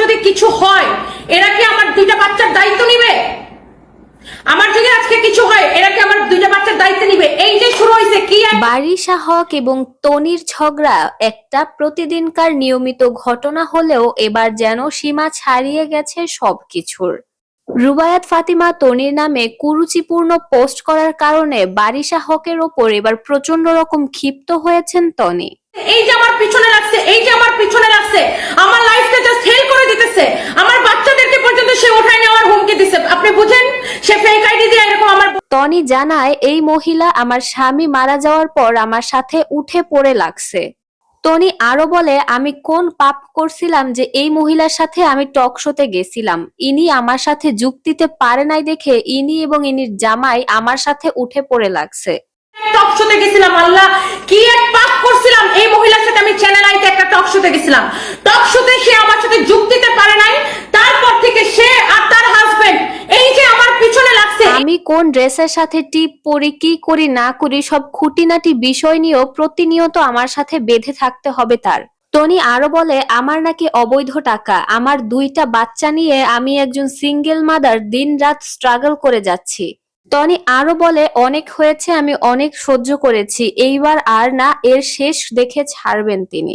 যদি কিছু হয় এরা কি আমার দুইটা বাচ্চার দায়িত্ব নিবে? আমার যদি আজকে কিছু হয় এরা কি আমার দুইটা বাচ্চার দায়িত্ব নিবে? এই যে শুরু হয়েছে কি বারিশা হক এবং তনির ঝগড়া একটা প্রতিদিনকার নিয়মিত ঘটনা হলেও এবার যেন সীমা ছাড়িয়ে গেছে সবকিছুর। রুবায়াত ফাতিমা তনির নামে কুরুচিপূর্ণ পোস্ট করার কারণে বারিশা হকের ওপর এবার প্রচণ্ড রকম ক্ষিপ্ত হয়েছেন তনি। এই যে আমার পিছনে লাগছে এই যে আমার পিছনে লাগছে আমার লাইফটা জাস্ট হেল করে দিতেছে আমার বাচ্চাদেরকে পর্যন্ত সে উঠায় নেওয়ার হুমকি দিছে আপনি বুঝেন সে ফেক আইডি দিয়ে এরকম টনি জানায়, এই মহিলা আমার স্বামী মারা যাওয়ার পর আমার সাথে উঠে পড়ে লাগছে। টনি আরও বলে, আমি কোন পাপ করছিলাম যে এই মহিলার সাথে আমি টক শোতে গেছিলাম। ইনি আমার সাথে যুক্তিতে পারে নাই দেখে ইনি এবং ইনির জামাই আমার সাথে উঠে পড়ে লাগছে। টক শোতে গেছিলাম, আল্লাহ! কি এক পাপ করছিলাম? এই মহিলার সাথে আমি চ্যানেল আইতে একটা টক শোতে গেছিলাম। টক শোতে সে আমার সাথে যোগ দিতে পারে নাই তারপর থেকে সে আর তার হাজবেন্ড এই যে আমার পিছনে লাগছে আমি কোন ড্রেসের সাথে টিপ পরি, কি করি, না করি, সব খুঁটিনাটি বিষয় নিয়েও প্রতিনিয়ত আমার সাথে বেঁধে থাকতে হবে তার। টনি আরও বলে, আমার নাকি অবৈধ টাকা। আমার দুইটা বাচ্চা নিয়ে আমি একজন সিঙ্গেল মাদার দিন রাত স্ট্রাগল করে যাচ্ছি। টনি আরও বলে, অনেক হয়েছে, আমি অনেক সহ্য করেছি। এইবার আর না, এর শেষ দেখে ছাড়বেন তিনি।